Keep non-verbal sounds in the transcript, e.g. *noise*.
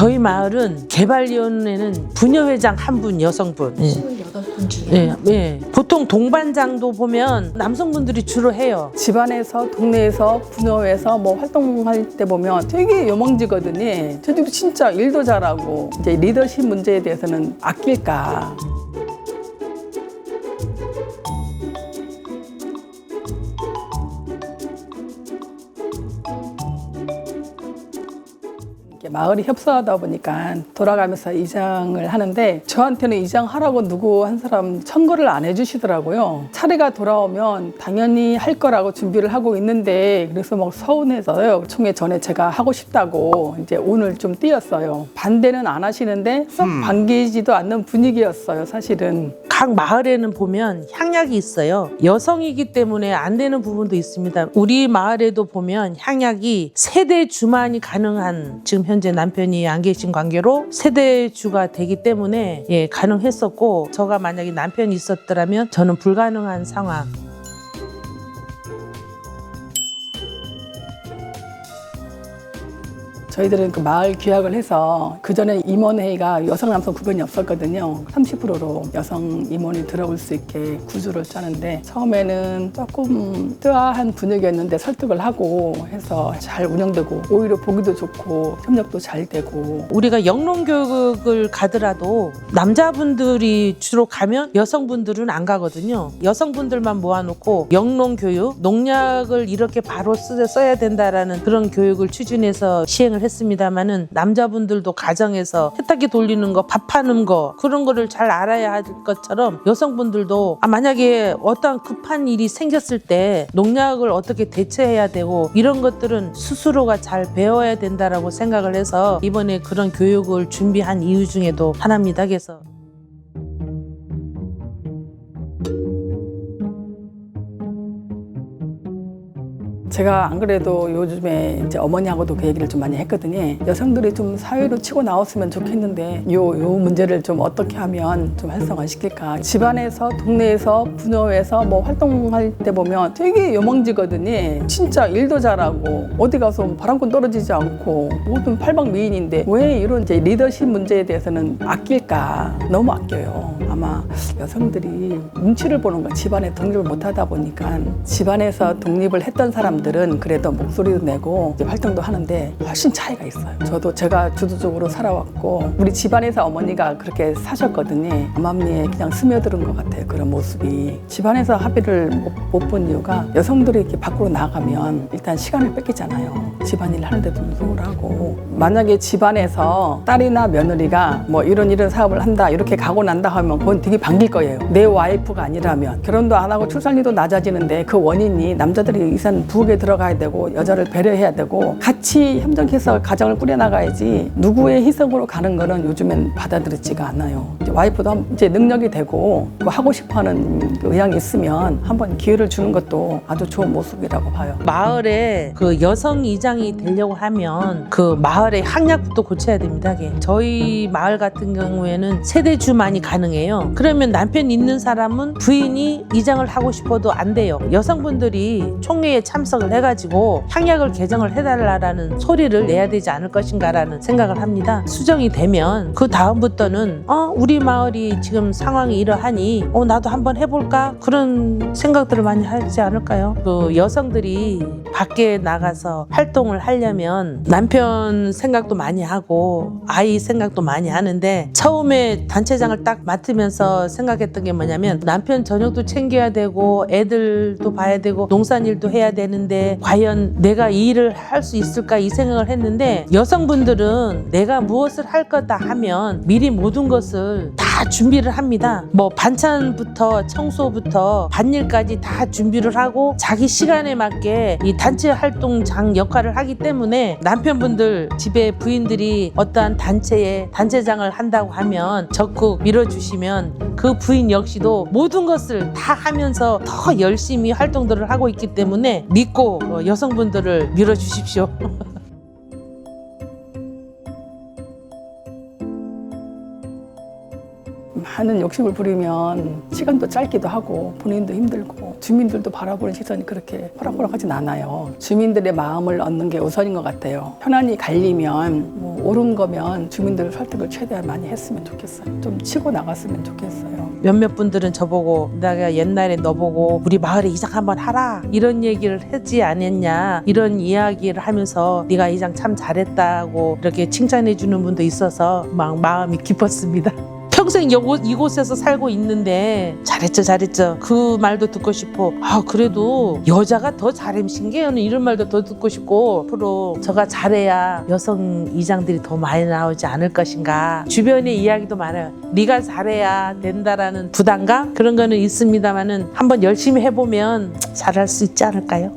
저희 마을은 개발위원회는 부녀회장 한 분 여성분. 예. 28분 중에 예, 예. 보통 동반장도 보면 남성분들이 주로 해요. 집안에서 동네에서 부녀에서 뭐 활동할 때 보면 되게 요망지거든요. 저들도 진짜 일도 잘하고 이제 리더십 문제에 대해서는 아낄까. 마을이 협소하다 보니까 돌아가면서 이장을 하는데 저한테는 이장하라고 누구 한 사람 청구를 안 해주시더라고요. 차례가 돌아오면 당연히 할 거라고 준비를 하고 있는데 그래서 막 서운해서요. 총회 전에 제가 하고 싶다고 이제 오늘 좀 띄었어요. 반대는 안 하시는데 썩 반기지도 않는 분위기였어요. 사실은. 각 마을에는 보면 향약이 있어요. 여성이기 때문에 안 되는 부분도 있습니다. 우리 마을에도 보면 향약이 세대 주만이 가능한 지금 현재 남편이 안 계신 관계로 세대 주가 되기 때문에 예, 가능했었고 저가 만약에 남편이 있었더라면 저는 불가능한 상황. 저희들은 그 마을 규약을 해서 그 전에 임원회의가 여성 남성 구분이 없었거든요. 30%로 여성 임원이 들어올 수 있게 구조를 짜는데 처음에는 조금 뜨아한 분위기였는데 설득을 하고 해서 잘 운영되고 오히려 보기도 좋고 협력도 잘 되고 우리가 영농 교육을 가더라도 남자분들이 주로 가면 여성분들은 안 가거든요. 여성분들만 모아놓고 영농 교육, 농약을 이렇게 바로 쓰- 써야 된다라는 그런 교육을 추진해서 시행을 했 습니다만은 남자분들도 가정에서 세탁기 돌리는 거, 밥 하는 거 그런 거를 잘 알아야 할 것처럼 여성분들도 아, 만약에 어떠한 급한 일이 생겼을 때 농약을 어떻게 대처해야 되고 이런 것들은 스스로가 잘 배워야 된다라고 생각을 해서 이번에 그런 교육을 준비한 이유 중에도 하나입니다. 그래서 제가 안 그래도 요즘에 이제 어머니하고도 그 얘기를 좀 많이 했거든요. 여성들이 좀 사회로 치고 나왔으면 좋겠는데 요, 요 문제를 좀 어떻게 하면 좀 활성화시킬까. 집안에서, 동네에서, 부녀에서 뭐 활동할 때 보면 되게 요망지거든요. 진짜 일도 잘하고 어디 가서 바람권 떨어지지 않고 모든 팔방 미인인데 왜 이런 이제 리더십 문제에 대해서는 아낄까. 너무 아껴요. 아마 여성들이 눈치를 보는 거 집안에 독립을 못 하다 보니까 집안에서 독립을 했던 사람들 은 그래도 목소리도 내고 활동도 하는데 훨씬 차이가 있어요. 저도 제가 주도적으로 살아왔고 우리 집안에서 어머니가 그렇게 사셨거든요. 암암리에 그냥 스며드는 것 같아요. 그런 모습이 집안에서 합의를 못 본 이유가 여성들이 이렇게 밖으로 나가면 일단 시간을 뺏기잖아요. 집안일 하는데도 하고 만약에 집안에서 딸이나 며느리가 뭐 이런 이런 사업을 한다 이렇게 가고 난다 하면 그건 되게 반길 거예요. 내 와이프가 아니라면 결혼도 안 하고 출산율도 낮아지는데 그 원인이 남자들이 이산 부엌 에 들어가야 되고 여자를 배려해야 되고 같이 협력해서 가정을 꾸려나가야지 누구의 희생으로 가는 거는 요즘엔 받아들이지가 않아요. 이제 와이프도 한- 이제 능력이 되고 뭐 하고 싶어하는 그 의향이 있으면 한번 기회를 주는 것도 아주 좋은 모습이라고 봐요. 마을에 그 여성 이장이 되려고 하면 그 마을의 학력부터 고쳐야 됩니다. 저희 마을 같은 경우에는 세대주만이 가능해요. 그러면 남편 있는 사람은 부인이 이장을 하고 싶어도 안 돼요. 여성분들이 총회에 참석 을 해가지고 향약을 개정을 해달라라는 소리를 내야 되지 않을 것인가라는 생각을 합니다. 수정이 되면 그 다음부터는 어 우리 마을이 지금 상황이 이러하니 어 나도 한번 해볼까 그런 생각들을 많이 하지 않을까요? 그 여성들이 밖에 나가서 활동을 하려면 남편 생각도 많이 하고 아이 생각도 많이 하는데 처음에 단체장을 딱 맡으면서 생각했던 게 뭐냐면 남편 저녁도 챙겨야 되고 애들도 봐야 되고 농산일도 해야 되는데 과연 내가 이 일을 할 수 있을까 이 생각을 했는데 여성분들은 내가 무엇을 할 거다 하면 미리 모든 것을 다 준비를 합니다. 뭐 반찬부터 청소부터 밭일까지 다 준비를 하고 자기 시간에 맞게 이 단체 활동장 역할을 하기 때문에 남편분들 집에 부인들이 어떠한 단체에 단체장을 한다고 하면 적극 밀어주시면 그 부인 역시도 모든 것을 다 하면서 더 열심히 활동들을 하고 있기 때문에 믿고 어, 여성분들을 밀어주십시오. *laughs* 많은 욕심을 부리면 시간도 짧기도 하고 본인도 힘들고 주민들도 바라보는 시선이 그렇게 호락호락하진 않아요. 주민들의 마음을 얻는 게 우선인 것 같아요. 현안이 갈리면 뭐 옳은 거면 주민들 설득을 최대한 많이 했으면 좋겠어요. 좀 치고 나갔으면 좋겠어요. 몇몇 분들은 저보고 내가 옛날에 너보고 우리 마을에 이장 한번 하라 이런 얘기를 하지 않았냐 이런 이야기를 하면서 네가 이장 참 잘했다고 이렇게 칭찬해 주는 분도 있어서 막 마음이 깊었습니다. 평생 요곳, 이곳에서 살고 있는데 잘했죠 잘했죠. 그 말도 듣고 싶어. 아 그래도 여자가 더 잘햄신 게 이런 말도 더 듣고 싶고. 앞으로 저가 잘해야 여성 이장들이 더 많이 나오지 않을 것인가. 주변에 이야기도 많아요. 네가 잘해야 된다라는 부담감? 그런 거는 있습니다만은 한번 열심히 해보면 잘할 수 있지 않을까요?